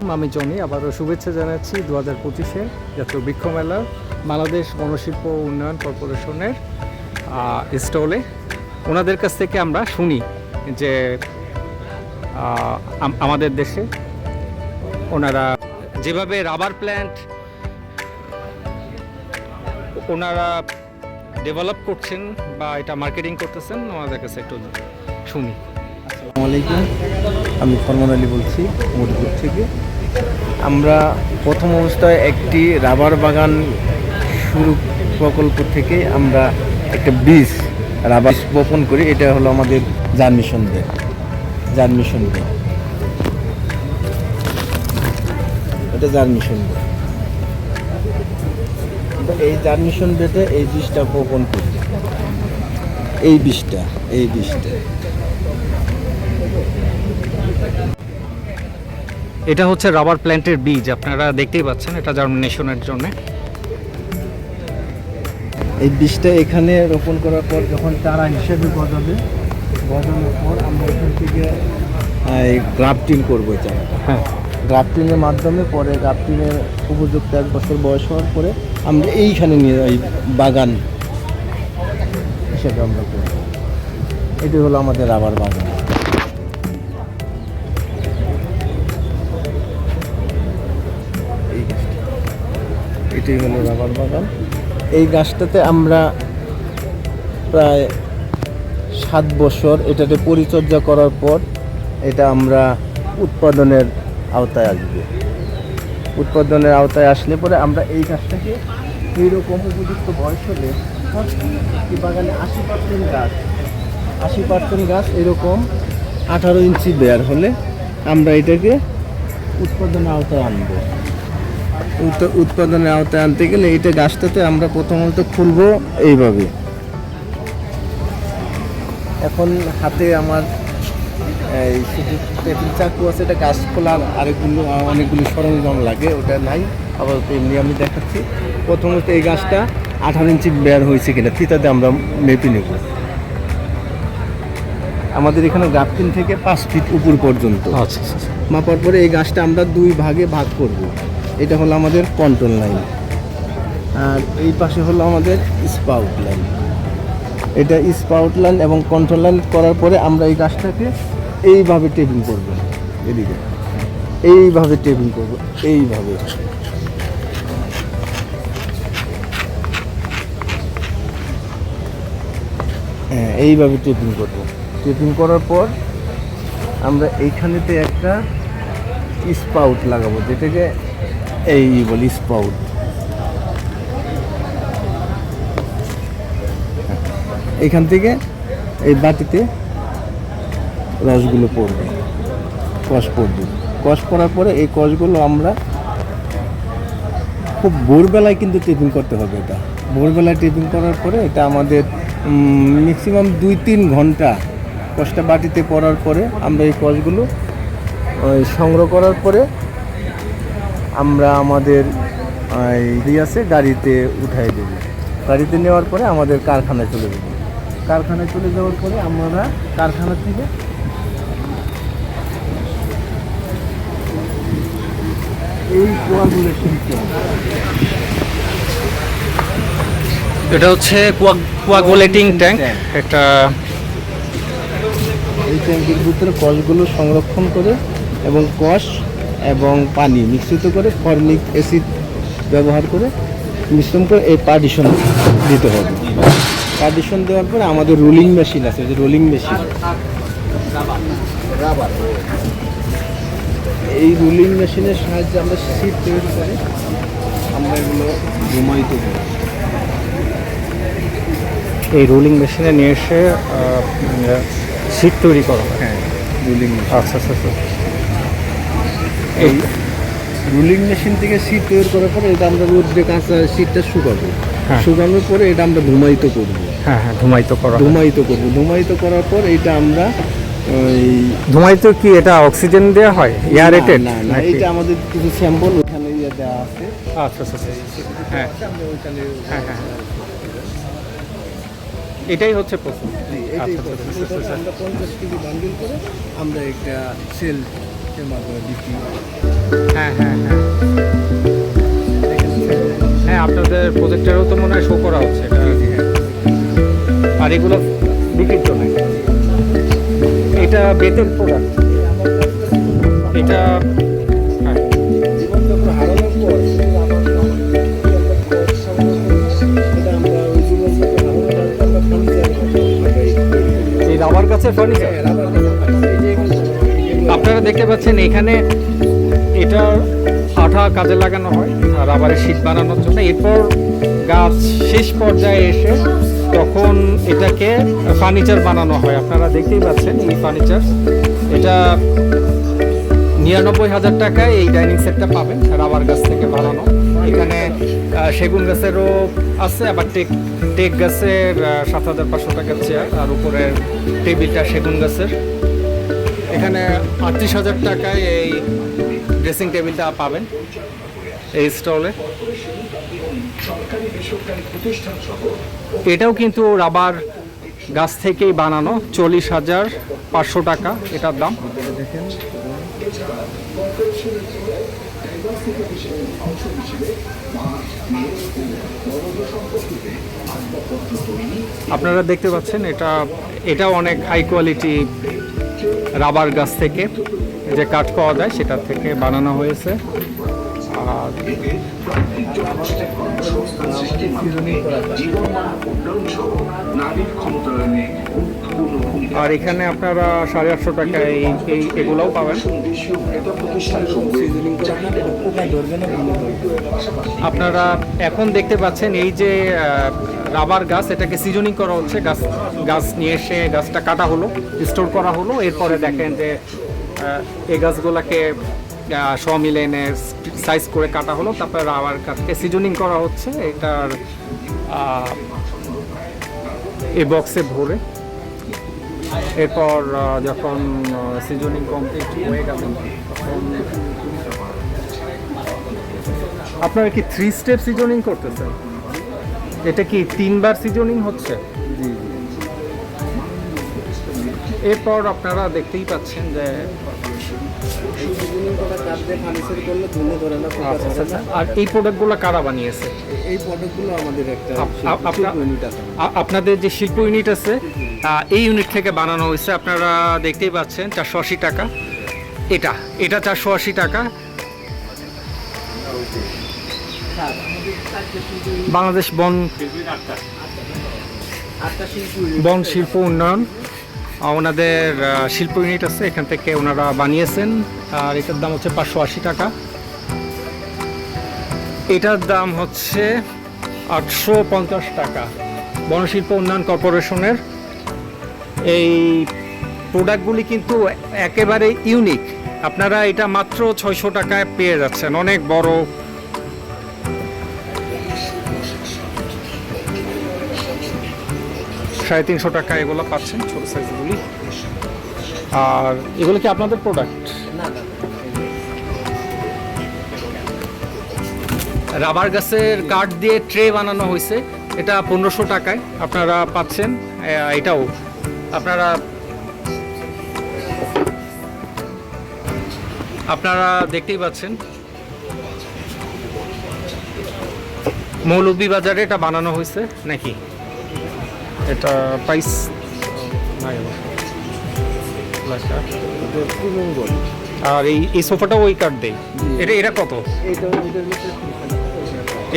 আমি জনি, আবারও শুভেচ্ছা জানাচ্ছি দু হাজার পঁচিশে জাতীয় বৃক্ষ মেলা, বাংলাদেশ বনশিল্প উন্নয়ন কর্পোরেশনের স্টলে ওনাদের কাছ থেকে আমরা শুনি যে আম- আমাদের দেশে ওনারা যেভাবে রাবার প্ল্যান্ট ওনারা ডেভেলপ করছেন বা এটা মার্কেটিং করতেছেন, ওনাদের কাছে একটু শুনি। আসসালামু আলাইকুম, আমি ফরমান আলী বলছি, মধুপুর থেকে। আমরা প্রথম অবস্থায় একটি রাবার বাগান শুরু প্রকল্প থেকে আমরা একটা বীজ, রাবার বপন করি। এটা হলো আমাদের জার্মিশন দেয়। জার্মিশন দেয়। এটা জার্মিশন দেয়। এই জার্মিশন বেটে এই বীজটা বপন করি এই বীজটা এই বীজটা। এটা হচ্ছে রাবার প্ল্যান্টের বীজ আপনারা দেখতেই পাচ্ছেন এটা জার্মিনেশনের জন্য। এই বীজটা এখানে রোপণ করার পর যখন চারা হিসেবে গজাবে গজানোর পর আমরা এখান থেকে গ্রাফটিং করব চারাটা। হ্যাঁ। গ্রাফটিংয়ের মাধ্যমে পরে গ্রাফটিংয়ের উপযুক্ত এক বছর বয়স হওয়ার পরে আমরা এইখানে নিয়ে এই বাগান হিসেবে আমরা করব। এটি হলো আমাদের রাবার বাগান। এটাই হলো রাবার বাগান। এই গাছটাতে আমরা প্রায় সাত বছর এটাতে পরিচর্যা করার পর এটা আমরা উৎপাদনের আওতায় আসবে। উৎপাদনের আওতায় আসলে পরে আমরা এই গাছটাকে এইরকম উপযুক্ত বয়স হলে বাগানে আশি পার্সেন্ট গাছ, আশি পার্সেন্ট গাছ এরকম আঠারো ইঞ্চি বেয়ার হলে আমরা এটাকে উৎপাদনের আওতায় আনব। উৎপাদনের আওতায় আনতে গেলে এইটা গাছটাতে আমরা প্রথমত খুলবো এইভাবে। এখন হাতে আমার এই টেবিল চাকু আছে এটা গাছ খোলার আরেকগুলো অনেকগুলো সরঞ্জাম লাগে ওটা নাই। আবার এমনি আমি দেখাচ্ছি। প্রথমত এই গাছটা আঠারো ইঞ্চি বের হয়েছে কিনা ফিতাতে আমরা মেপে নেব। আমাদের এখানে গ্রাফটিন থেকে পাঁচ ফিট উপর পর্যন্ত। আচ্ছা আচ্ছা আচ্ছা। মাপার পরে এই গাছটা আমরা দুই ভাগে ভাগ করব। এটা হলো আমাদের কন্ট্রোল লাইন আর এই পাশে হলো আমাদের স্পাউট লাইন এটা স্পাউট লাইন এবং কন্ট্রোল লাইন করার পরে আমরা এই গাছটাকে এইভাবে টেপিং করব। এদিকে। এইভাবে টেপিং করব। এইভাবে। হ্যাঁ এইভাবে টেপিং করব। টেপিং করার পর আমরা এইখানেতে একটা স্পাউট লাগাবো, যেটাকে এই বলি স্পাউট এখান থেকে এই বাটিতে রসগুলো পড়বে, কষ পড়বে। কষ পড়ার পরে এই কষগুলো আমরা খুব ভোরবেলায় কিন্তু টিফিন করতে হবে এটা। ভোরবেলায় টিফিন করার পরে এটা আমাদের ম্যাক্সিমাম দুই তিন ঘণ্টা কষটা বাটিতে পড়ার পরে আমরা এই কষগুলো সংগ্রহ করার পরে আমরা আমাদের এই আছে গাড়িতে উঠাই দেব। গাড়িতে নেওয়ার পরে আমাদের কারখানায় চলে যাব। কারখানায় চলে যাওয়ার পরে আমরা কারখানা থেকে এই কোয়াগুলো কিনতে হবে এটা হচ্ছে কোয়াগুলেটিং ট্যাঙ্ক. একটা এই ট্যাঙ্কের ভিতরে কষগুলো সংরক্ষণ করে এবং কষ এবং পানি মিশ্রিত করে ফর্মিক অ্যাসিড ব্যবহার করে মিশ্রণ করে এই পার্টিশন দিতে হবে। পার্টিশন দেওয়ার পরে আমাদের রোলিং মেশিন আছে যে রোলিং মেশিন। এই রুলিং মেশিনের সাহায্যে আমরা শীত তৈরি করে আমরা এগুলো ঘুমাইতে করি এই রোলিং মেশিনে নিয়ে এসে সিট তৈরি করা হ্যাঁ। রুলিং আচ্ছা আচ্ছা আচ্ছা। এই রুলিং মেশিন থেকে শীত তৈরি করার পরে এটা আমরা রোদ্রে কাঁচা শীতটা শুকাবো হ্যাঁ। শুকানোর পরে এটা আমরা ধুমায়িত করব হ্যাঁ হ্যাঁ ধুমায়িত করা ধুমায়িত করব ধুমায়িত করার পর এটা আমরা ওই ধুমায়িত কি এটা অক্সিজেন দেওয়া হয় এয়ার রেটেড না না এটা আমাদের কিছু স্যাম্পল ওখানে ইয়ে দেওয়া আছে আচ্ছা আচ্ছা আচ্ছা। হ্যাঁ ওইখানে হ্যাঁ হ্যাঁ হ্যাঁ। এটাই হচ্ছে আচ্ছা। আচ্ছা, আচ্ছা, এটাকে আচ্ছা। আমরা পঞ্চাশ কেজি বান্ডিল করে আমরা একটা সেল প্রজেক্টের মাধ্যমে বিক্রি। হ্যাঁ হ্যাঁ হ্যাঁ। হ্যাঁ আপনাদের প্রজেক্টেরও তো মনে হয় শো করা হচ্ছে। এটা আর এগুলো বিক্রির জন্য এটা বেতের প্রোডাক্ট এটা হ্যাঁ। হারানোর পর রাবার গাছের ফার্নিচার আপনারা দেখতে পাচ্ছেন এখানে এটা আঠা কাজে লাগানো হয়, আর রাবারের শীট বানানোর জন্য। এরপর গাছ শেষ পর্যায়ে এসে তখন এটাকে ফার্নিচার বানানো হয়। আপনারা দেখতেই পাচ্ছেন এই ফার্নিচার। এটা নিরানব্বই হাজার টাকায় এই ডাইনিং সেটটা পাবেন, রাবার গাছ থেকে বানানো। এখানে সেগুন গাছেরও আছে, আবার টেক টেক গাছের সাত হাজার পাঁচশো টাকার চেয়ার আর উপরের টেবিলটা সেগুন গাছের। এখানে আটত্রিশ হাজার টাকায় এই ড্রেসিং টেবিলটা পাবেন এই স্টলে। এটাও কিন্তু রাবার গাছ থেকেই বানানো, চল্লিশ হাজার পাঁচশো টাকা এটার দাম। আপনারা দেখতে পাচ্ছেন, এটা, এটাও অনেক হাই কোয়ালিটি রাবার গাছ থেকে যে কাঠ পাওয়া যায় সেটা থেকে বানানো হয়েছে। আর এখানে আপনারা সাড়ে আটশো টাকায় এই এগুলোও পাবেন। আপনারা এখন দেখতে পাচ্ছেন এই যে রাবার গাছ, এটাকে সিজনিং করা হচ্ছে। গাছ গাছ নিয়ে এসে গাছটা কাটা হলো স্টোর করা হলো। এরপরে দেখেন যে এই গাছগুলোকে শ এনে সাইজ করে কাটা হলো। তারপরে রাবার গাছকে সিজনিং করা হচ্ছে। এটার এই বক্সে ভরে। এরপর যখন সিজনিং কমপ্লিট হয়ে গেল আপনারা কি থ্রি স্টেপ সিজনিং করতেছেন? এটা কি তিনবার সিজনিং হচ্ছে? এরপর আপনারা দেখতেই পাচ্ছেন যে আচ্ছা, আচ্ছা, আর এই প্রোডাক্টগুলো কারা বানিয়েছে? এই প্রোডাক্টগুলো আমাদের একটা আপনাদের যে শিল্প ইউনিট আছে এই ইউনিট থেকে বানানো হয়েছে। আপনারা দেখতেই পাচ্ছেন চারশো আশি টাকা। এটা এটা চারশো আশি টাকা। বাংলাদেশ বন বন শিল্প উন্নয়ন ওনাদের শিল্প ইউনিট আছে, এখান থেকে ওনারা বানিয়েছেন, আর এটার দাম হচ্ছে পাঁচশো আশি টাকা। এটার দাম হচ্ছে আটশো পঞ্চাশ টাকা। বনশিল্প উন্নয়ন কর্পোরেশনের এই প্রোডাক্টগুলি কিন্তু একেবারে ইউনিক আপনারা এটা মাত্র ছয়শো টাকায় পেয়ে যাচ্ছেন। অনেক বড় সাড়ে তিনশো টাকা এগুলো পাচ্ছেন ছোট সাইজগুলি। আর এগুলো কি আপনাদের প্রোডাক্ট রাবার গাছের কাঠ দিয়ে ট্রে বানানো হয়েছে। এটা পনেরোশো টাকায় আপনারা পাচ্ছেন। এটাও আপনারা আপনারা দেখতেই পাচ্ছেন। মৌলভীবাজারে এটা বানানো হয়েছে নাকি? এটা প্রাইস আর? এই এই সোফাটাও ওই কাঠ দেয় এটা এটা কত?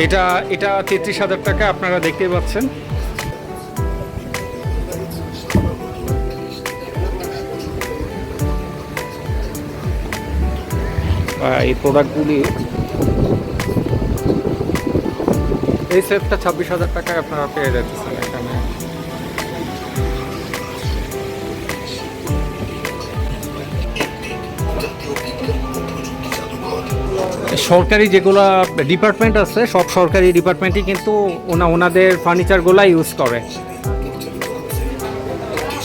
এটা এটা তেত্রিশ হাজার টাকা আপনারা দেখতেই পাচ্ছেন। এই প্রোডাক্টগুলি এই সেটটা ছাব্বিশ হাজার টাকায় আপনারা পেয়ে যাচ্ছেন। সরকারি যেগুলো ডিপার্টমেন্ট আছে, সব সরকারি ডিপার্টমেন্টই কিন্তু ওনা, ওনাদের ফার্নিচারগুলো ইউজ করে।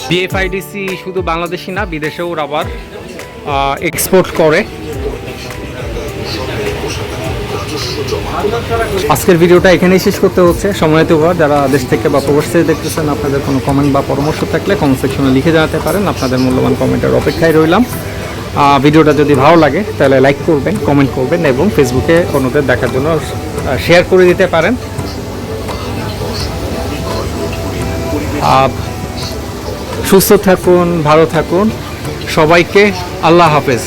বিএফআইডিসি শুধু বাংলাদেশি না, বিদেশেও রাবার এক্সপোর্ট করে। আজকের ভিডিওটা এখানেই শেষ করতে হচ্ছে। সময়তে হওয়া যারা দেশ থেকে বা প্রবাস থেকে দেখতেছেন, আপনাদের কোনো কমেন্ট বা পরামর্শ থাকলে কমেন্ট সেকশনে লিখে জানাতে পারেন। আপনাদের মূল্যবান কমেন্টের অপেক্ষায় রইলাম। ভিডিওটা যদি ভালো লাগে, তাহলে লাইক করবেন কমেন্ট করবেন এবং ফেসবুকে অন্যদের দেখার জন্য শেয়ার করে দিতে পারেন। সুস্থ থাকুন, ভালো থাকুন। সবাইকে আল্লাহ হাফেজ।